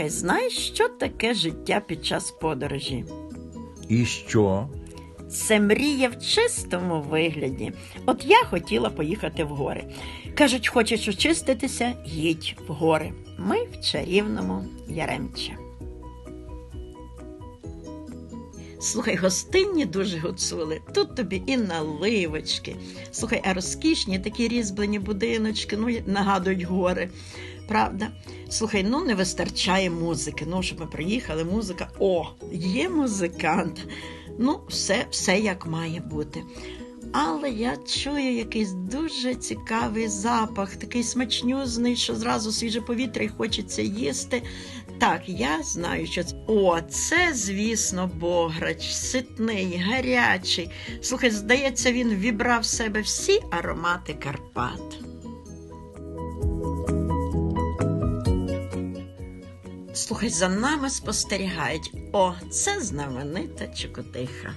Слухай, знаєш, що таке життя під час подорожі? І що? Це мрія в чистому вигляді. От я хотіла поїхати в гори. Кажуть, хочеш очиститися, їдь в гори. Ми в чарівному Яремче. Слухай, гостинні дуже гуцули. Тут тобі і наливочки. Слухай, а розкішні такі різьблені будиночки, ну нагадують гори. Правда? Слухай, ну не вистачає музики. Ну, щоб ми приїхали, музика. О, є музикант. Ну, все, все як має бути. Але я чую якийсь дуже цікавий запах, такий смачнюзний, що зразу свіже повітря і хочеться їсти. Так, я знаю, що це. О, це, звісно, бограч, ситний, гарячий. Слухай, здається, він вібрав в себе всі аромати Карпат. Слухай, за нами спостерігають. О, це знаменита Чокотиха.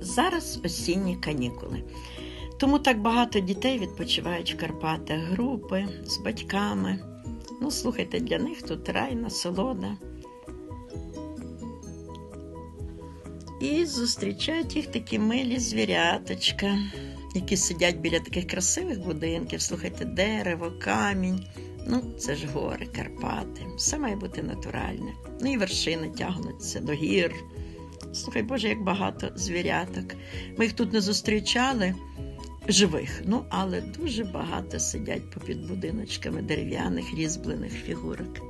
Зараз осінні канікули. Тому так багато дітей відпочивають в Карпатах, групи з батьками. Ну, слухайте, для них тут рай, насолода. І зустрічають їх такі милі звіряточка, які сидять біля таких красивих будинків. Слухайте, дерево, камінь. Ну, це ж гори, Карпати. Все має бути натуральне. Ну і вершини тягнуться до гір. Слухай, Боже, як багато звіряток. Ми їх тут не зустрічали живих, ну, але дуже багато сидять попід будиночками дерев'яних різьблених фігурок.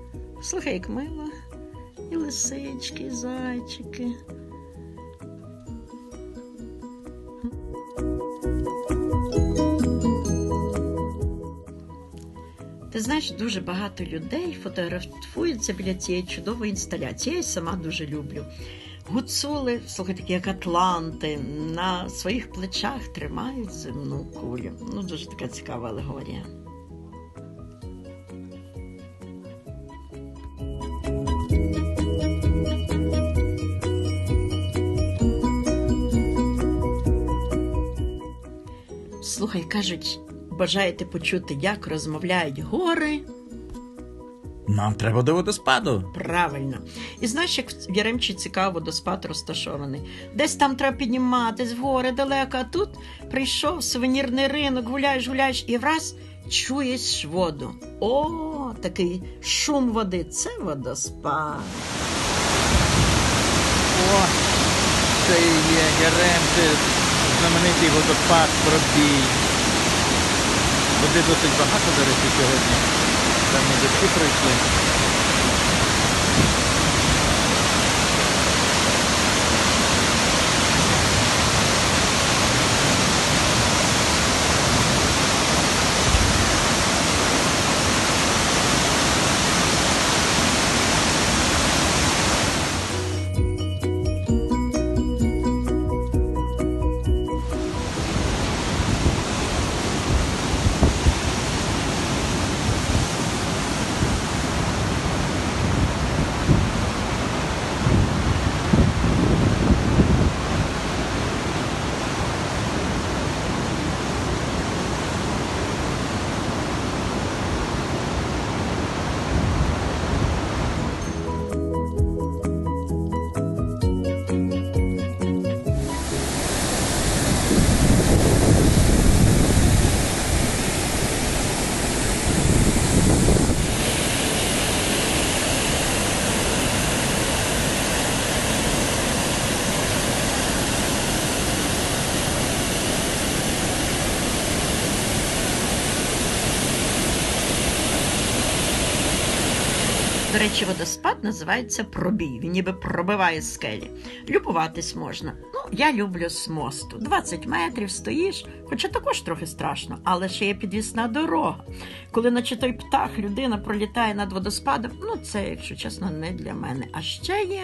Слухай, як мило. І лисички, і зайчики. Ти знаєш, дуже багато людей фотографуються біля цієї чудової інсталяції. Я її сама дуже люблю. Гуцули, слухай, такі як Атланти, на своїх плечах тримають земну кулю. Ну, дуже така цікава алегорія. Слухай, кажуть, бажаєте почути, як розмовляють гори? Нам треба до водоспаду. Правильно. І знаєш, як в Яремчі цікаво водоспад розташований. Десь там треба підніматись в гори далеко, а тут прийшов сувенірний ринок, гуляєш, гуляєш і враз чуєш воду. О, такий шум води. Це водоспад. О, це і є Яремче, знаменитий водоспад Пробій. Води досить багато, до речі, сьогодні. Там ми дощі пройшли. Речі, водоспад називається пробій. Він ніби пробиває скелі. Любуватись можна. Ну, я люблю з мосту. 20 метрів стоїш, хоча також трохи страшно, але ще є підвісна дорога. Коли наче той птах людина пролітає над водоспадом, ну це, якщо чесно, не для мене. А ще є.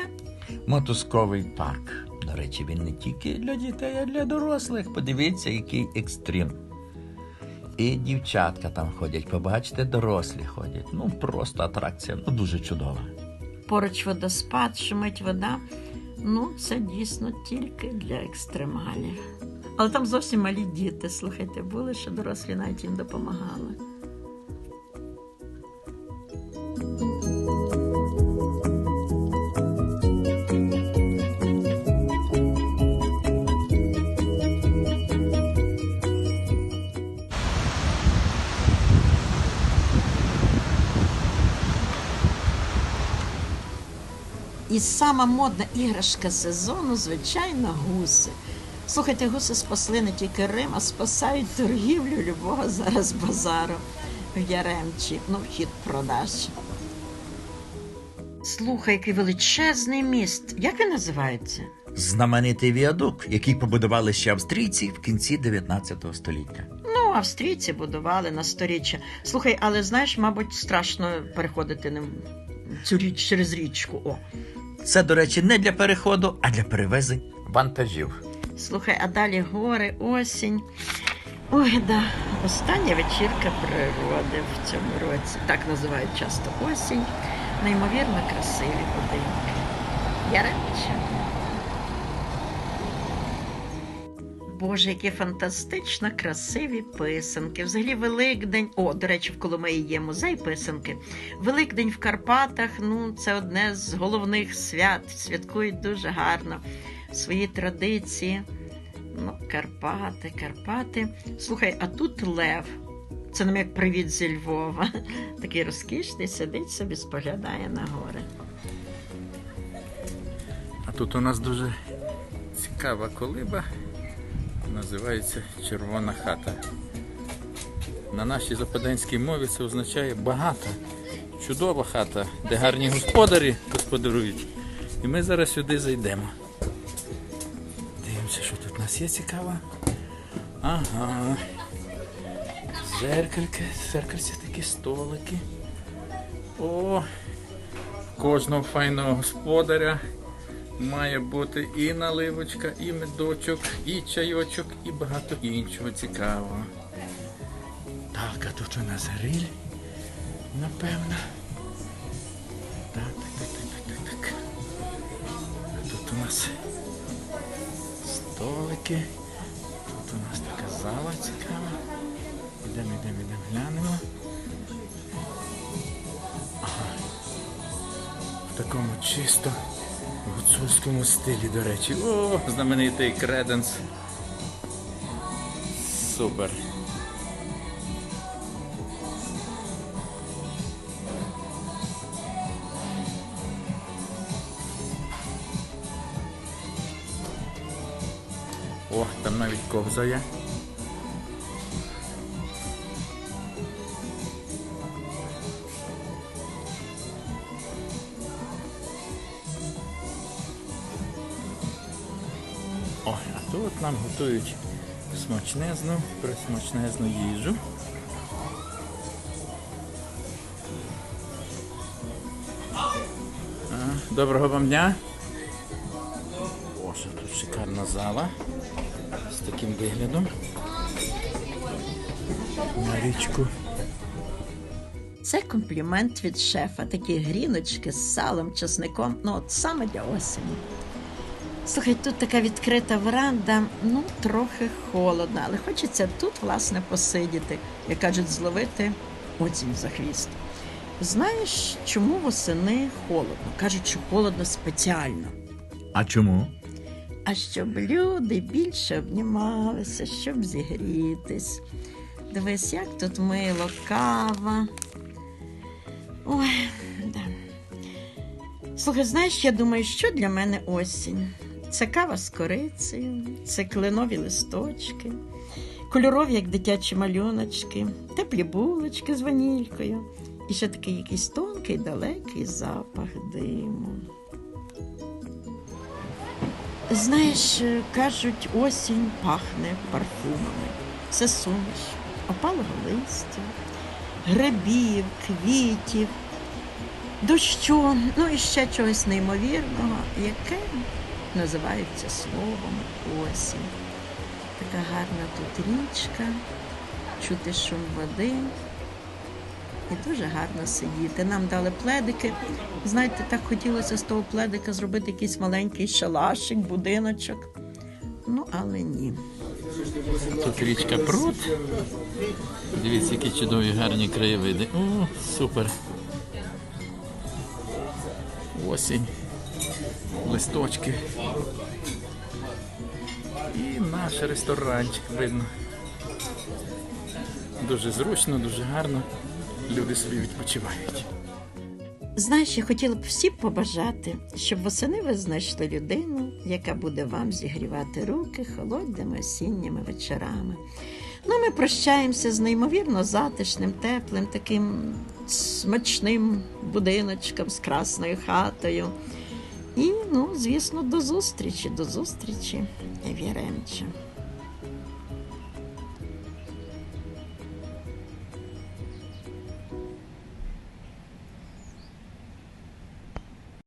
Мотузковий парк. До речі, він не тільки для дітей, а для дорослих. Подивіться, який екстрім. І дівчатка там ходять, побачите, дорослі ходять. Ну, просто атракція, ну дуже чудова. Поруч водоспад, шумить вода. Ну, це дійсно тільки для екстремалів. Але там зовсім малі діти, слухайте, були, що дорослі навіть їм допомагали. І сама модна іграшка сезону, звичайно, гуси. Слухайте, гуси спасли не тільки Рим, а спасають торгівлю любого зараз базару в Яремчі. Ну, вхід продаж. Слухай, який величезний міст. Як він називається? Знаменитий віадук, який побудували ще австрійці в кінці 19 століття. Ну, австрійці будували на сторіччя. Слухай, але знаєш, мабуть, страшно переходити ним цю річ через річку. О. Це, до речі, не для переходу, а для перевезень вантажів. Слухай, а далі гори, осінь. Ой, да, остання вечірка природи в цьому році. Так називають часто осінь. Неймовірно красиві будинки. Яремче. Боже, які фантастично красиві писанки. Взагалі Великдень. О, до речі, в Коломиї є музей писанки. Великдень в Карпатах ну, це одне з головних свят. Святкують дуже гарно свої традиції. Ну, Карпати, Карпати. Слухай, а тут Лев. Це нам як привіт зі Львова. Такий розкішний, сидить собі, споглядає на гори. А тут у нас дуже цікава колиба. Називається Червона хата. На нашій западенській мові це означає багата, чудова хата, де гарні господарі господарують. І ми зараз сюди зайдемо. Дивимося, що тут у нас є цікаво. Ага. Зеркальки, зеркальці такі столики. О, кожного файного господаря має бути і наливочка, і медочок, і чайочок, і багато іншого цікавого. Так, а тут у нас гриль, напевно. Так, так, так, так, так, так. А тут у нас столики. Тут у нас така зала цікава. Ідемо, йдемо, йдемо, глянемо. В такому чисто гуцульському стилі, до речі. О, знаменитий креденс. Супер. О, там навіть ковза є. Тут нам готують смачнезну, присмачнезну їжу. Доброго вам дня. О, тут шикарна зала з таким виглядом. На річку. Це комплімент від шефа. Такі гріночки з салом, часником. Ну, от саме для осені. Слухай, тут така відкрита веранда, ну, трохи холодно, але хочеться тут, власне, посидіти, як кажуть, зловити оцінь за хвіст. Знаєш, чому восени холодно? Кажуть, що холодно спеціально. А чому? А щоб люди більше обнімалися, щоб зігрітись. Дивись, як тут мило, кава. Ой, да. Слухай, знаєш, я думаю, що для мене осінь? Це кава з корицею, це кленові листочки, кольорові, як дитячі малюночки, теплі булочки з ванількою. І ще такий якийсь тонкий, далекий запах диму. Знаєш, кажуть, осінь пахне парфумами. Це суміш опалого листя, грибів, квітів, дощу, ну і ще чогось неймовірного, яке називається словом осінь. Така гарна тут річка, чути шум води. І дуже гарно сидіти. Нам дали пледики. Знаєте, так хотілося з того пледика зробити якийсь маленький шалашик, будиночок. Ну, але ні. Тут річка Прут. Дивіться, які чудові гарні краєвиди. О, супер. Осінь. Листочки. І наш ресторанчик видно. Дуже зручно, дуже гарно. Люди собі відпочивають. знаєш, я хотіла б всім побажати, щоб восени ви знайшли людину, яка буде вам зігрівати руки холодними осінніми вечорами. Ну, ми прощаємося з неймовірно затишним, теплим, таким смачним будиночком з красною хатою. І, ну, звісно, до зустрічі, до зустрічі, Віремче.